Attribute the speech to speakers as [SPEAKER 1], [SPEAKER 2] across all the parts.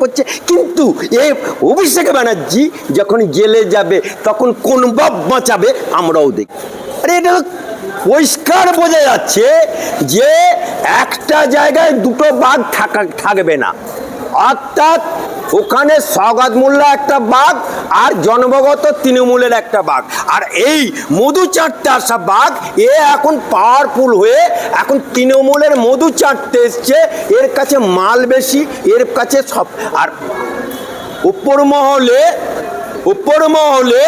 [SPEAKER 1] করছে। কিন্তু এ অভিষেক ব্যানার্জি যখন জেলে যাবে, তখন কোন বাপ বাঁচাবে আমরাও দেখি আরে এটা পরিষ্কার বোঝা যাচ্ছে যে একটা জায়গায় দুটো বাঘ থাকা থাকবে না। অর্থাৎ ওখানে সগাত মোল্লা একটা বাঘ আর জন্মগত তৃণমূলের একটা বাঘ। আর এই মধু চাটতে আসা বাঘ, এ এখন পাওয়ারফুল হয়ে এখন তৃণমূলের মধু চাটতে এসছে। এর কাছে মাল বেশি, এর কাছে সব। আর উপর মহলে উপর মহলে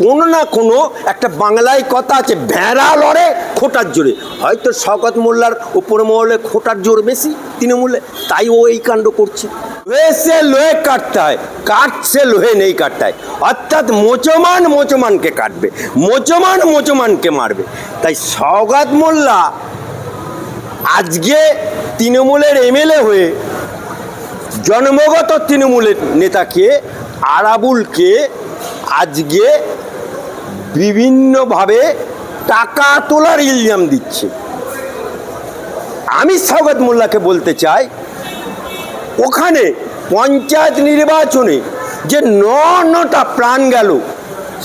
[SPEAKER 1] কোনো না কোনো একটা বাংলায় কথা আছে, ভেড়া লড়ে, খোটার জোরে। হয়তো শওকত মোল্লার উপর মহলে খোটার জোর বেশি তৃণমূলে, তাই ও এই কাণ্ড করছে। লোহে সে লোহে কাটতে হয় কাটছে লোহে নেই কাটতে হয় অর্থাৎ মোচমান মোচমানকে কাটবে, মোচমান মোচমানকে মারবে। তাই সওগাত মোল্লা আজকে তৃণমূলের এমএলএ হয়ে জন্মগত তৃণমূলের নেতাকে, আরাবুলকে আজকে বিভিন্নভাবে টাকা তোলার ইলজাম দিচ্ছে। আমি সৌগত মোল্লাকে বলতে চাই, ওখানে পঞ্চায়েত নির্বাচনে যে নটা প্রাণ গেল,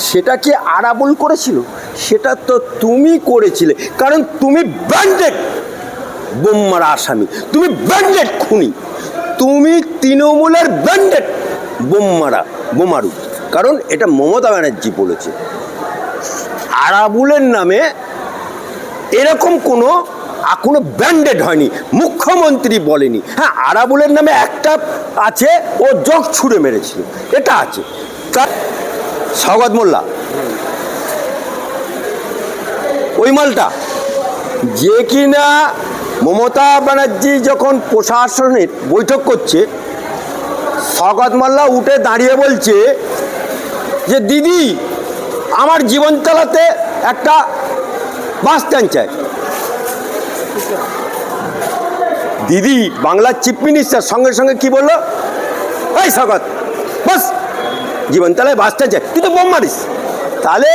[SPEAKER 1] সেটা কি আরাবুল করেছিল? সেটা তো তুমি করেছিলে। কারণ তুমি ব্যান্ডেড বোম্মারা আসামি, তুমি ব্র্যান্ডেড খুনি, তুমি তৃণমূলের ব্যান্ডেড বোম্মারা, বোমারু। কারণ এটা মমতা ব্যানার্জি বলেছে। আরাবুলের নামে এরকম কোনো কোনো ব্যান্ডেড হয়নি, মুখ্যমন্ত্রী বলেনি। হ্যাঁ আরাবুলের নামে একটা আছে, ও জগ ছুঁড়ে মেরেছিল, এটা আছে। তার স্বাগত মোল্লা। ওই মালটা। যে কিনা মমতা ব্যানার্জি যখন প্রশাসনের বৈঠক করছে, স্বাগত মোল্লা উঠে দাঁড়িয়ে বলছে যে, দিদি আমার জীবন চালাতে একটা বাস স্ট্যান্ড চাই। দিদি, বাংলার চিফ মিনিস্টার, সঙ্গে সঙ্গে কি বলল? এই স্বাগত। বাস, জীবন তালায় বাস স্ট্যান্ড চাই। তুই তো বোম মারিস। তাহলে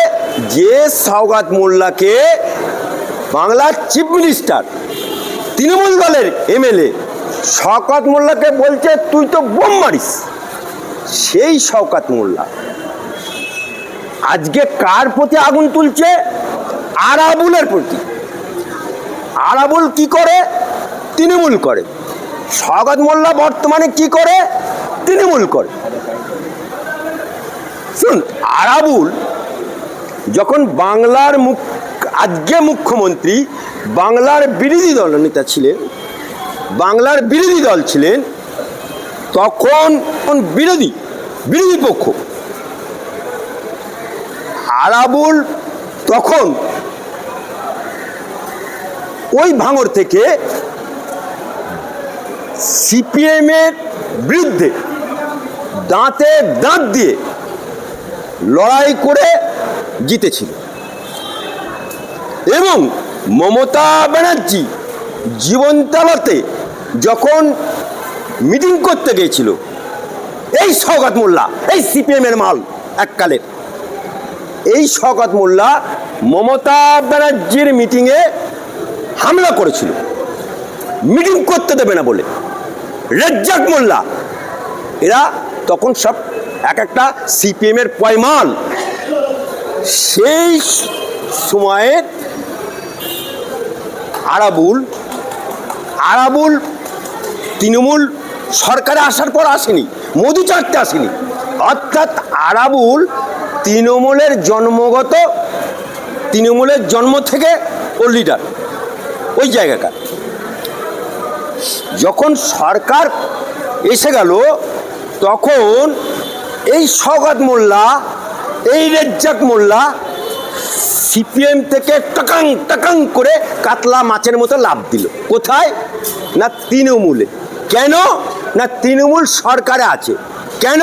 [SPEAKER 1] যে সৌগাত মোল্লাকে বাংলার চিফ মিনিস্টার, তৃণমূল দলের এমএলএ শওকত মোল্লাকে বলছে, তুই তো বোম মারিস। সেই শওকত মোল্লা আজকে কার প্রতি আগুন তুলছে? আরাবুলের প্রতি। আরাবুল কি করে? তৃণমূল করে। স্বাগত মোল্লা বর্তমানে কি করে? তৃণমূল করে। শুন, আরাবুল যখন বাংলার মুখ, আজকে মুখ্যমন্ত্রী বাংলার বিরোধী দল নেতা ছিলেন, বাংলার বিরোধী দল ছিলেন, তখন বিরোধী বিরোধী পক্ষ আরাবুল তখন ওই ভাঙর থেকে সিপিএমের বিরুদ্ধে দাঁতে দাঁত দিয়ে লড়াই করে জিতেছিল। এবং মমতা ব্যানার্জি জীবনতলাতে যখন মিটিং করতে গিয়েছিল, এই সৌগত মোল্লা, এই সিপিএমের মাল এককালের এই শওকত মোল্লা মমতা ব্যানার্জির মিটিংয়ে হামলা করেছিল। মিটিং করতে দেবে না বলে। রেজ্জাক মোল্লা, এরা তখন সব এক একটা সিপিএমের পয়মাল। সেই সময়ে আরাবুল আরাবুল তৃণমূল সরকারে আসার পর আসেনি মধু চাটতে আসেনি। অর্থাৎ আরাবুল তৃণমূলের জন্মগত, তৃণমূলের জন্ম থেকে ও লিডার ওই জায়গাটা যখন সরকার এসে গেল, তখন এই সগাত মোল্লা, এই রেজ্জাক মোল্লা সিপিএম থেকে টাকাং টাকাং করে কাতলা মাছের মতো লাভ দিল। কোথায়? না তৃণমূলে। কেন? না তৃণমূল সরকারে আছে। কেন?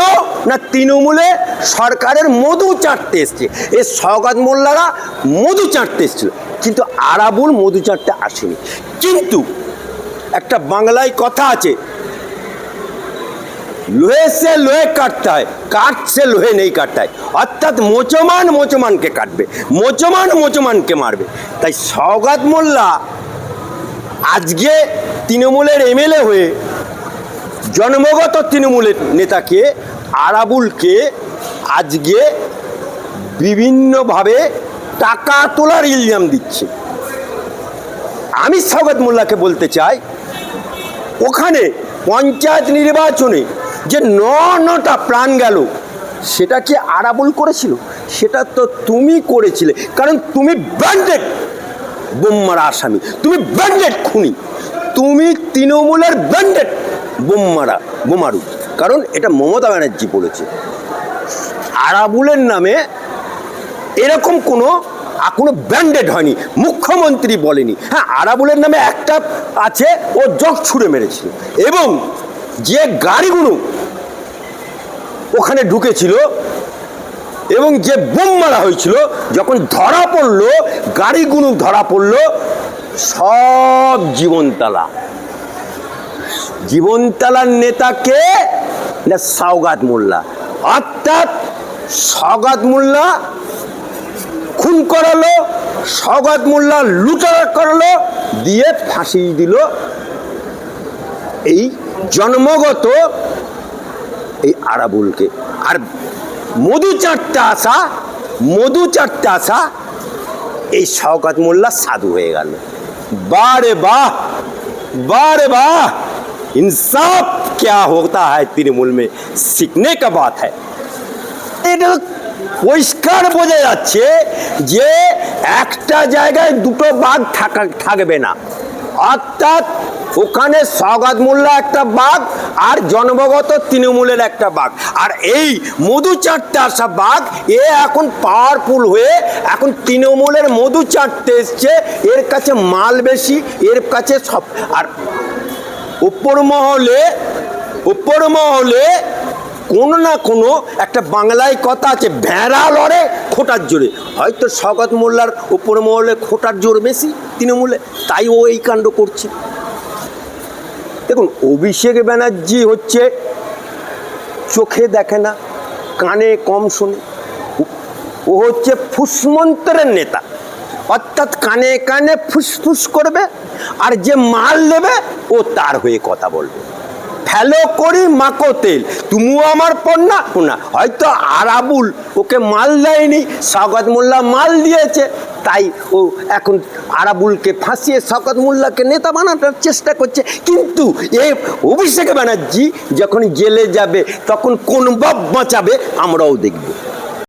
[SPEAKER 1] না তৃণমূলে সরকারের মধু চাটতে এসছে। এ সৌগাত মোল্লারা মধু চাটতে এসছিল। কিন্তু আরাবুল মধু চাটতে আসেনি। কিন্তু একটা বাংলায় কথা আছে, লোহে সে লোহে কাটতে হয় কাটছে লোহে নেই কাটতে হয়। অর্থাৎ মোচমান মোচমানকে কাটবে, মোচমান মোচমানকে মারবে। তাই সৌগাত মোল্লা আজকে তৃণমূলের এমএলএ হয়ে জন্মগত তৃণমূলের নেতাকে, আরাবুলকে আজকে বিভিন্নভাবে টাকা তোলার ইলজাম দিচ্ছে। আমি স্বাগত মোল্লাকে বলতে চাই, ওখানে পঞ্চায়েত নির্বাচনে যে ন নটা প্রাণ গেল, সেটা কি আরাবুল করেছিল? সেটা তো তুমি করেছিলে। কারণ তুমি ব্র্যান্ডেড বোম্মারা আসামি, তুমি ব্র্যান্ডেড খুনি, তুমি তৃণমূলের বোম্মারা বোমারু কারণ এটা মমতা ব্যানার্জি বলেছে। আরাবুলের নামে এরকম কোনো কোনো ব্যান্ডেড হয়নি, মুখ্যমন্ত্রী বলেনি। হ্যাঁ আরাবুলের নামে একটা আছে, ও জগ ছুঁড়ে মেরেছিল। এবং যে গাড়িগুলো ওখানে ঢুকেছিল এবং যে বোম মারা হয়েছিল, যখন ধরা পড়ল, গাড়িগুলো ধরা পড়ল, সব জীবনতলা। জীবনতালার নেতা কে? না সাওগাত মোল্লা। অর্থাৎ সওগাত মোল্লা খুন করালো, সওগাত মোল্লা লুটারা করালো, দিয়ে ফাঁসি দিল। এই জন্মগত এই আরাবুলকে। আর মধু চারটা আসা মধু চারটা আসা এই শওকাত মোল্লা সাধু হয়ে গেল। বারে বাহ বারে বাহ। इंसाफ क्या होता है तृणमूल में सीखने का बात है এটা তো পরিষ্কার বোঝা যাচ্ছে যে একটা জায়গায় দুটো বাঘ থাকা থাকবে না অর্থাৎ ওখানে সগাত মোল্লা একটা বাঘ আর জন্মগত তৃণমূলের একটা বাঘ আর এই মধু চাটতে আসা বাঘ এ এখন পাওয়ারফুল হয়ে এখন তৃণমূলের মধু চাটতে এসছে এর কাছে মাল বেশি এর কাছে সব আর উপর মহলে উপর মহলে কোনো না কোনো একটা বাংলায় কথা আছে, ভেড়া লড়ে, খোটার জোরে। হয়তো শগত মোল্লার উপর মহলে খোটার জোর বেশি তৃণমূলে, তাই ও এই কাণ্ড করছে। দেখুন, অভিষেক ব্যানার্জি হচ্ছে চোখে দেখে না, কানে কম শোনে। ও হচ্ছে ফুসমন্ত্রের নেতা। অর্থাৎ কানে কানে ফুসফুস করবে আর যে মাল দেবে ও তার হয়ে কথা বলবে। ফেলো করি মাকো তেল, তুমিও আমার পণ্যা না হয়তো আরাবুল ওকে মাল দেয়নি স্বাগত মোল্লা মাল দিয়েছে, তাই ও এখন আরাবুলকে ফাঁসিয়ে শকত মোল্লাকে নেতা বানানোর চেষ্টা করছে। কিন্তু এ অভিষেক ব্যানার্জি যখন জেলে যাবে, তখন কোন বাপ বাঁচাবে, আমরাও দেখব।